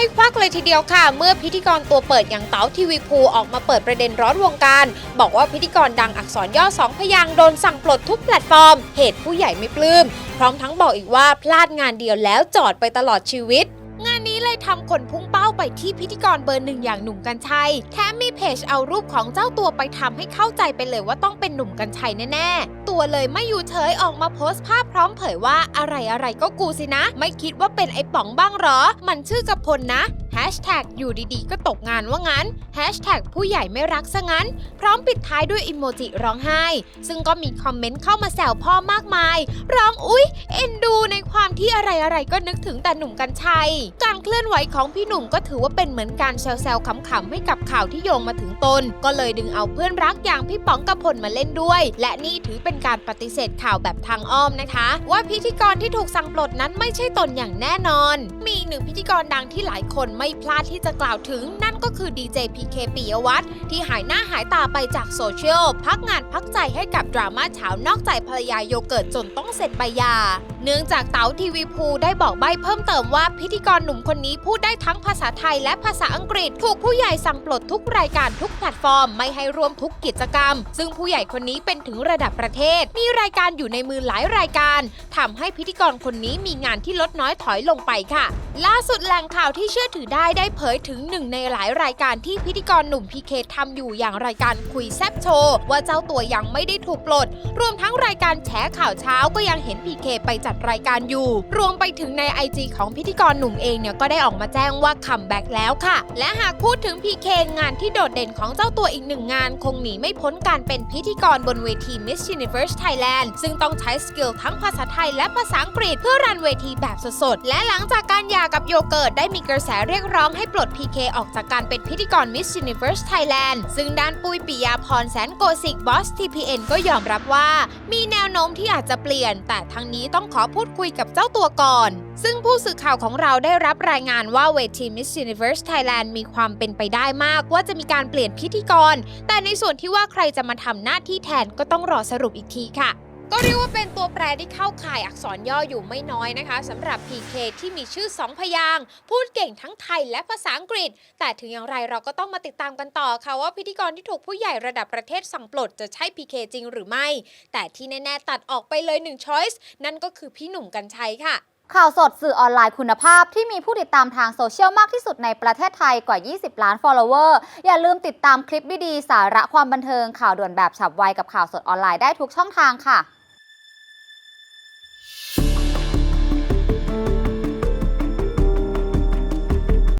ให้ควักเลยทีเดียวค่ะ เมื่อพิธีกรตัวเปิดอย่างเต๋าทีวีภูออกมาเปิดประเด็นร้อนวงการ บอกว่าพิธีกรดังอักษรย่อสองพยางค์โดนสั่งปลดทุกแพลตฟอร์ม เหตุผู้ใหญ่ไม่ปลื้ม พร้อมทั้งบอกอีกว่าพลาดงานเดียวแล้วจอดไปตลอดชีวิตงานนี้เลยทำคนพุ่งเป้าไปที่พิธีกรเบอร์หนึ่งอย่างหนุ่มกัญชัย แถมมีเพจเอารูปของเจ้าตัวไปทำให้เข้าใจไปเลยว่าต้องเป็นหนุ่มกัญชัยแน่ๆ ตัวเลยไม่อยู่เฉยออกมาโพสต์ภาพพร้อมเผยว่าอะไรอะไรก็กูสินะ ไม่คิดว่าเป็นไอ้ป๋องบ้างหรอ มันชื่อกระพลนะ แฮชแท็กอยู่ดีๆ ก็ตกงานว่างั้นแฮชแท็กผู้ใหญ่ไม่รักซะงั้น พร้อมปิดท้ายด้วยอิโมจิร้องไห้ ซึ่งก็มีคอมเมนต์เข้ามาแซวพ่อมากมาย ร้องอุ๊ย เอ็นดูในความที่อะไรอะไรๆก็นึกถึงแต่หนุ่มกัญชัย การเคลื่อนไหวของพี่หนุ่มก็ถือว่าเป็นเหมือนการแซวๆขำๆให้กับข่าวที่โยงมาถึงตน ก็เลยดึงเอาเพื่อนรักอย่างพี่ป๋องกระพลมาเล่นด้วย และนี่ถือเป็นการปฏิเสธข่าวแบบทางอ้อมนะคะ ว่าพิธีกรที่ถูกสั่งปลดนั้นไม่ใช่ตนอย่างแน่นอน มีหนึ่งพิธีกรดังที่หลายคนไม่พลาดที่จะกล่าวถึงนั่นก็คือดีเจพีเคปิยวัฒน์ที่หายหน้าหายตาไปจากโซเชียลพักงานพักใจให้กับดราม่าเช้านอกใจภรรยาโยเกิร์ตจนต้องเซ็นใบยา เนื่องจากเต๋าทีวีภูได้บอกใบเพิ่มเติมว่าพิธีกรหนุ่มคนนี้พูดได้ทั้งภาษาไทยและภาษาอังกฤษ ถูกผู้ใหญ่สั่งปลดทุกรายการทุกแพลตฟอร์ม ไม่ให้ร่วมทุกกิจกรรม ซึ่งผู้ใหญ่คนนี้เป็นถึงระดับประเทศ มีรายการอยู่ในมือหลายรายการทำให้พิธีกรคนนี้มีงานที่ลดน้อยถอยลงไปค่ะ ล่าสุดแหล่งข่าวที่เชื่อถือได้ได้เผยถึงหนึ่งในหลายรายการที่พิธีกรหนุ่มพีเคทำอยู่อย่างรายการคุยแซบโชว์ว่าเจ้าตัวยังไม่ได้ถูกปลด รวมทั้งรายการแฉข่าวเช้าก็ยังเห็นพีเคไปจัดรายการอยู่ รวมไปถึงใน IG ของพิธีกรหนุ่มเองเนี่ยก็ได้ออกมาแจ้งว่าคัมแบ็กแล้วค่ะ และหากพูดถึงพีเคงานที่โดดเด่นของเจ้าตัวอีกหนึ่งงาน คงหนีไม่พ้นการเป็นพิธีกรบนเวที Miss Universe Thailand ซึ่งต้องใช้สกิลทั้งภาษาไทยและภาษาอังกฤษเพื่อรันเวทีแบบสดๆและหลังจากการหย่ากับโยเกิร์ตได้มีกระแสเรียกร้องให้ปลด PK ออกจากการเป็นพิธีกร Miss Universe Thailand ซึ่งด้านปุ้ยปิยาพรแสนโกสิกบอส TPN ก็ยอมรับว่า มีแนวโน้มที่อาจจะเปลี่ยน แต่ทั้งนี้ต้องขอพูดคุยกับเจ้าตัวก่อน ซึ่งผู้สื่อข่าวของเราได้รับรายงานว่าเวที Miss Universe Thailand มีความเป็นไปได้มากว่าจะมีการเปลี่ยนพิธีกร แต่ในส่วนที่ว่าใครจะมาทำหน้าที่แทนก็ต้องรอสรุปอีกทีค่ะ ก็เรียกว่าเป็นตัวแปรที่เข้าข่ายอักษรย่ออยู่ไม่น้อยนะคะสำหรับ PK ที่มีชื่อ 2 พยางค์พูดเก่งทั้งไทยและภาษาอังกฤษ แต่ถึงอย่างไรเราก็ต้องมาติดตามกันต่อค่ะว่าพิธีกรที่ถูกผู้ใหญ่ระดับประเทศสั่งปลดจะใช่ PK จริงหรือไม่ แต่ที่แน่ ๆ ตัดออกไปเลย1 choice นั่นก็คือพี่หนุ่มกัญชัยค่ะ ข่าวสดสื่อออนไลน์คุณภาพที่มีผู้ติดตามทางโซเชียลมากที่สุดในประเทศไทยกว่า 20 ล้าน follower อย่าลืมติดตามคลิปดีๆสาระความบันเทิงข่าวด่วนแบบฉับไวกับข่าวสดออนไลน์ได้ทุกช่องทางค่ะ